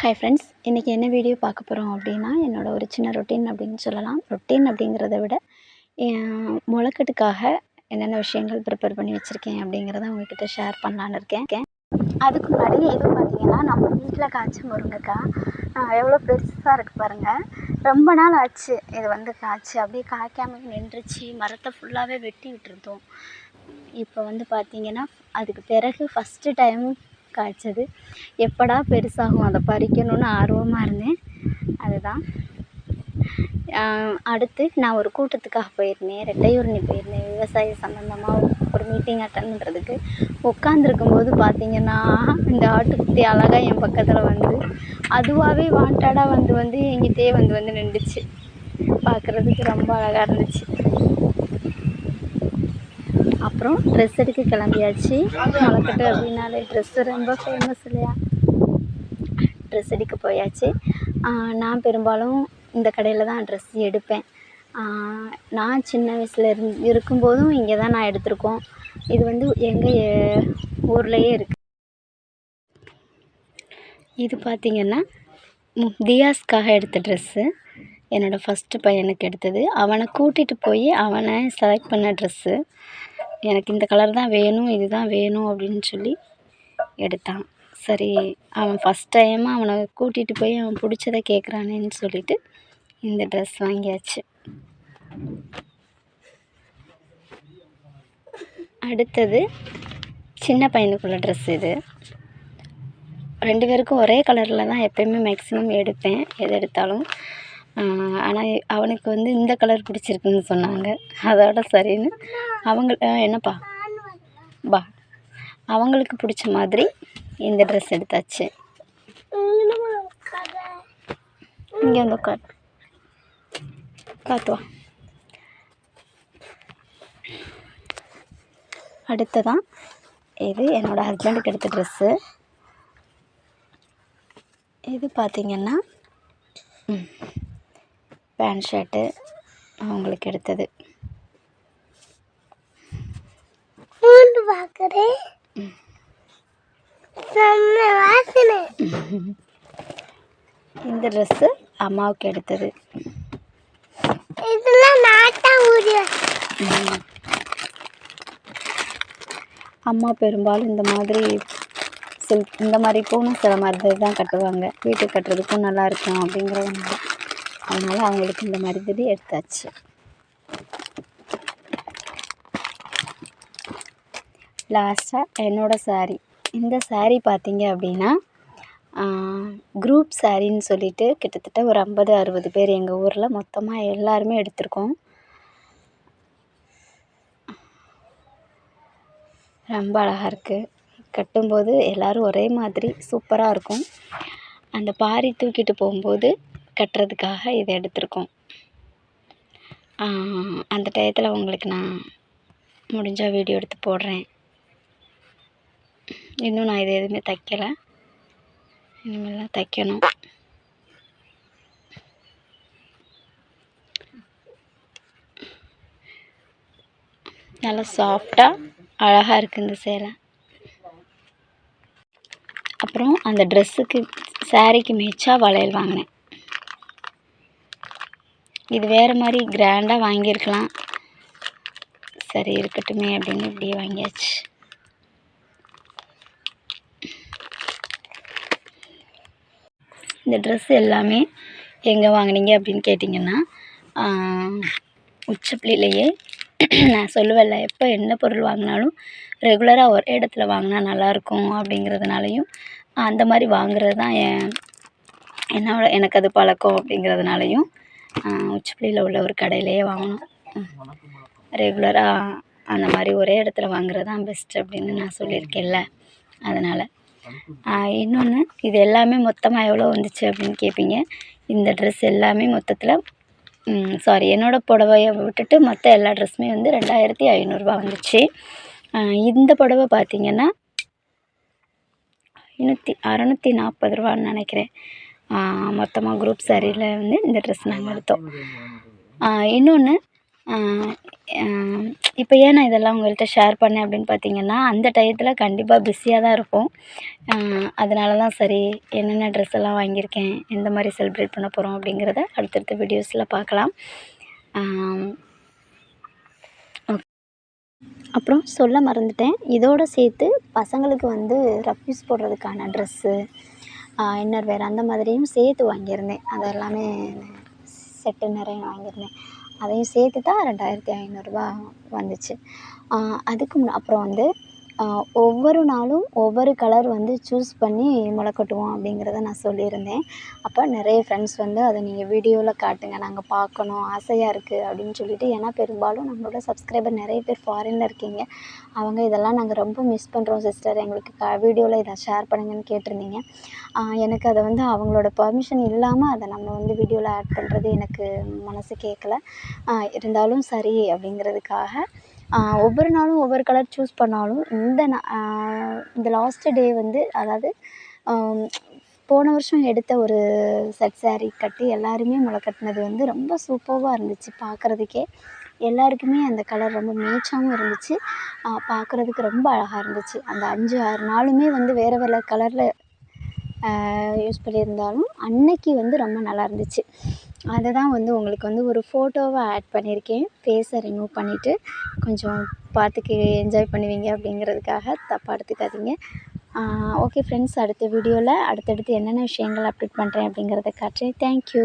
Hi friends இன்றைக்கி என்ன video பார்க்க போகிறோம் அப்படின்னா என்னோட ஒரு சின்ன ரொட்டீன் அப்படின்னு சொல்லலாம். ரொட்டீன் அப்படிங்கிறத விட முளக்கட்டுக்காக முளைக்கட்டுக்காக என்னென்ன விஷயங்கள் ப்ரிப்பேர் பண்ணி வச்சுருக்கேன் அப்படிங்கிறத உங்ககிட்ட ஷேர் பண்ணலான்னு இருக்கேன். அதுக்கு முன்னாடி இது பார்த்தீங்கன்னா நம்ம வீட்டில் காய்ச்ச முருங்கைக்காய் எவ்வளோ பெருசாக இருக்குது பாருங்கள் ரொம்ப நாள் ஆச்சு இது வந்து காய்ச்சி. அப்படியே காய்க்காமல் நின்றுச்சு. மரத்தை ஃபுல்லாகவே வெட்டி விட்டுருந்தோம். இப்போ வந்து பார்த்தீங்கன்னா அதுக்கு பிறகு ஃபஸ்ட்டு டைம் காய்ச்சது. எப்படா பெருசாகும்? அதை பறிக்கணும்னு ஆர்வமாக இருந்தேன். அதுதான். அடுத்து நான் ஒரு கூட்டத்துக்காக போயிருந்தேன். ரெட்டையூரணி போயிருந்தேன். விவசாய சம்மந்தமாக ஒரு மீட்டிங் அட்டன் பண்ணுறதுக்கு உட்காந்துருக்கும் போது பார்த்தீங்கன்னா இந்த ஆட்டுக்குட்டி அழகாக என் பக்கத்தில் வந்து அதுவாகவே வாண்டடாக வந்து வந்து எங்கிட்டே வந்து வந்து நின்றுச்சு. பார்க்குறதுக்கு ரொம்ப அழகாக இருந்துச்சு. அப்புறம் ட்ரெஸ் எடுக்க கிளம்பியாச்சு. முளைக்கட்டு அப்படின்னாலே ட்ரெஸ்ஸு ரொம்ப ஃபேமஸ் இல்லையா? ட்ரெஸ் எடுக்க போயாச்சு. நான் பெரும்பாலும் இந்த கடையில் தான் ட்ரெஸ் எடுப்பேன். நான் சின்ன வயசில் இருந் இருக்கும்போதும் இங்கே தான் நான் எடுத்திருக்கோம். இது வந்து எங்கள் ஊர்லேயே இருக்குது இது பார்த்திங்கன்னா தியாஸ்க்காக எடுத்த ட்ரெஸ்ஸு என்னோடய ஃபஸ்ட்டு பையனுக்கு எடுத்தது. அவனை கூட்டிகிட்டு போய் அவனை செலக்ட் பண்ண ட்ரெஸ்ஸு எனக்கு இந்த கலர் தான் வேணும் இது தான் வேணும் அப்படின்னு சொல்லி எடுத்தான். சரி அவன் ஃபஸ்ட் டைமாக அவனை கூட்டிகிட்டு போய் அவன் பிடிச்சத கேட்குறானேன்னு சொல்லிட்டு இந்த ட்ரெஸ் வாங்கியாச்சு. அடுத்தது சின்ன பையனுக்குள்ள ட்ரெஸ் இது. ரெண்டு பேருக்கும் ஒரே கலரில் தான் எப்போயுமே மேக்ஸிமம் எடுப்பேன் எது எடுத்தாலும். ஆனால் அவனுக்கு வந்து இந்த கலர் பிடிச்சிருக்குன்னு சொன்னாங்க. அதோட சரின்னு அவங்க என்னப்பா? பா அவங்களுக்கு பிடிச்ச மாதிரி இந்த ட்ரெஸ் எடுத்தாச்சு. இங்கே வந்து உட்கார் காத்துவா வா. அடுத்ததான் இது என்னோடய ஹஸ்பண்டுக்கு எடுத்த ட்ரெஸ்ஸு இது பார்த்திங்கன்னா பேண்ட் ஷர்ட்டு அவங்களுக்கு எடுத்தது. இந்த ட்ரெஸ்ஸு அம்மாவுக்கு எடுத்தது. இதெல்லாம் நாட்டா ஊரியா அம்மா பெரும்பாலும் இந்த மாதிரி சில்க் இந்த மாதிரி பூனம் சில மாதிரி தான் கட்டுவாங்க. வீட்டுக்கு கட்டுறதுக்கும் நல்லா இருக்கும் அப்படிங்கிறதுனால அதனால் அவங்களுக்கு இந்த மாதிரி எடுத்தாச்சு. லாஸ்ட்டாக என்னோடய சாரீ இந்த சாரீ பார்த்தீங்க அப்படின்னா குரூப் சாரின்னு சொல்லிட்டு கிட்டத்தட்ட ஒரு ஐம்பது அறுபது பேர் எங்கள் ஊரில் மொத்தமாக எல்லாருமே எடுத்திருக்கோம். ரொம்ப அழகாக இருக்குது கட்டும்போது எல்லோரும் ஒரே மாதிரி சூப்பராக இருக்கும். அந்த பாரி தூக்கிட்டு போகும்போது கட்டுறதுக்காக இதை எடுத்திருக்கோம். அந்த டயத்தில் உங்களுக்கு நான் முடிஞ்சால் வீடியோ எடுத்து போடுறேன். இன்னும் நான் இது எதுவுமே தைக்கலை. இனிமேல் தான் தைக்கணும். நல்லா சாஃப்டாக அழகாக இருக்குது இந்த சேலை. அப்புறம் அந்த ட்ரெஸ்ஸுக்கு சாரீக்கு மேய்ச்சா வளையல் வாங்கினேன். இது வேறு மாதிரி கிராண்டாக வாங்கியிருக்கலாம். சரி இருக்கட்டுமே அப்படின்னு இப்படியே வாங்கியாச்சு. இந்த ட்ரெஸ் எல்லாமே எங்கே வாங்கினீங்க அப்படின்னு கேட்டிங்கன்னா உச்சப்பிள்ளையிலேயே நான் சொல்லுவேன்ல எப்போ என்ன பொருள் வாங்கினாலும் ரெகுலராக ஒரே இடத்துல வாங்கினா நல்லாயிருக்கும் அப்படிங்கிறதுனாலையும் அந்த மாதிரி வாங்குறது தான் என் என்னோட எனக்கு அது பழக்கம் அப்படிங்கிறதுனாலையும் உச்சப்பிள்ளையில் உள்ள ஒரு கடையிலேயே வாங்கினோம் ரெகுலராக அந்த மாதிரி ஒரே இடத்துல வாங்குறது தான் பெஸ்ட் அப்படின்னு நான் சொல்லியிருக்கேன்ல. அதனால் இன்னொன்று இது எல்லாமே மொத்தமாக எவ்வளோ வந்துச்சு அப்படின்னு கேட்பீங்க இந்த ட்ரெஸ் எல்லாமே மொத்தத்தில் சாரி என்னோடய புடவைய விட்டுட்டு மற்ற எல்லா ட்ரெஸ்ஸுமே வந்து ரெண்டாயிரத்தி ஐநூறுரூவா வந்துச்சு. இந்த புடவ பார்த்திங்கன்னா ஐநூற்றி அறநூற்றி நாற்பது ரூபான்னு நினைக்கிறேன். மொத்தமாக குரூப் சாரியில் வந்து இந்த ட்ரெஸ் நாங்கள் எடுத்தோம். இன்னொன்று இப்போ ஏன் நான் இதெல்லாம் உங்கள்கிட்ட ஷேர் பண்ணேன் அப்படின்னு பார்த்தீங்கன்னா அந்த டயத்தில் கண்டிப்பாக பிஸியாக தான் இருப்போம். அதனால தான் சரி என்னென்ன ட்ரெஸ் எல்லாம் வாங்கியிருக்கேன் எந்த மாதிரி செலிப்ரேட் பண்ண போகிறோம் அப்படிங்கிறத அடுத்தடுத்த வீடியோஸில் பார்க்கலாம் அப்புறம் சொல்ல மறந்துட்டேன் இதோடு சேர்த்து பசங்களுக்கு வந்து ரஃப்யூஸ் போடுறதுக்கான ட்ரெஸ்ஸு இன்னர் வேர். அந்த மாதிரியும் சேர்த்து வாங்கியிருந்தேன். அது எல்லாமே செட்டு நிறைய வாங்கியிருந்தேன். அதையும் சேர்த்து தான் ரெண்டாயிரத்தி ஐநூறுரூபா வந்துச்சு. அதுக்கு முன் அப்புறம் வந்து ஒவ்வொரு நாளும் ஒவ்வொரு கலர் வந்து சூஸ் பண்ணி முளை கட்டுவோம் அப்படிங்கிறத நான் சொல்லியிருந்தேன். அப்போ நிறைய ஃப்ரெண்ட்ஸ் வந்து அதை நீங்கள் வீடியோவில் காட்டுங்க நாங்கள் பார்க்கணும் ஆசையாக இருக்குது அப்படின்னு சொல்லிட்டு ஏன்னா பெரும்பாலும் நம்மளோட சப்ஸ்கிரைபர் நிறைய பேர் ஃபாரினில் இருக்கீங்க. அவங்க இதெல்லாம் நாங்கள் ரொம்ப மிஸ் பண்ணுறோம் சிஸ்டர் எங்களுக்கு க வீடியோவில் இதை ஷேர் பண்ணுங்கன்னு கேட்டிருந்தீங்க. எனக்கு அதை வந்து அவங்களோட பர்மிஷன் இல்லாமல் அதை நம்ம வந்து வீடியோவில் ஆட் பண்ணுறது எனக்கு மனசு கேட்கல இருந்தாலும் சரி அப்படிங்கிறதுக்காக ஒவ்வொரு நாளும் ஒவ்வொரு கலர் சூஸ் பண்ணாலும் இந்த நா இந்த லாஸ்ட்டு டே வந்து அதாவது போன வருஷம் எடுத்த ஒரு செட் ஸாரீ கட்டி எல்லாருமே முளை கட்டினது வந்து ரொம்ப சூப்பர்வாக இருந்துச்சு பார்க்குறதுக்கே எல்லாருக்குமே அந்த கலர் ரொம்ப மேட்சாகவும் இருந்துச்சு. பார்க்குறதுக்கு ரொம்ப அழகாக இருந்துச்சு. அந்த அஞ்சு ஆறு நாளுமே வந்து வேறு வேறு கலரில் யூஸ் பண்ணியிருந்தாலும் அன்னைக்கு வந்து ரொம்ப நல்லா இருந்துச்சு. அதை தான் வந்து உங்களுக்கு வந்து ஒரு ஃபோட்டோவாக ஆட் பண்ணியிருக்கேன் ஃபேஸை ரிமூவ் பண்ணிவிட்டு கொஞ்சம் பார்த்துக்கு என்ஜாய் பண்ணுவீங்க அப்படிங்கிறதுக்காக தப்பாக எடுத்துக்காதீங்க ஓகே ஃப்ரெண்ட்ஸ் அடுத்த வீடியோவில் அடுத்தடுத்து என்னென்ன விஷயங்கள் அப்டேட் பண்ணுறேன் அப்படிங்கிறத காட்டுறேன். தேங்க்யூ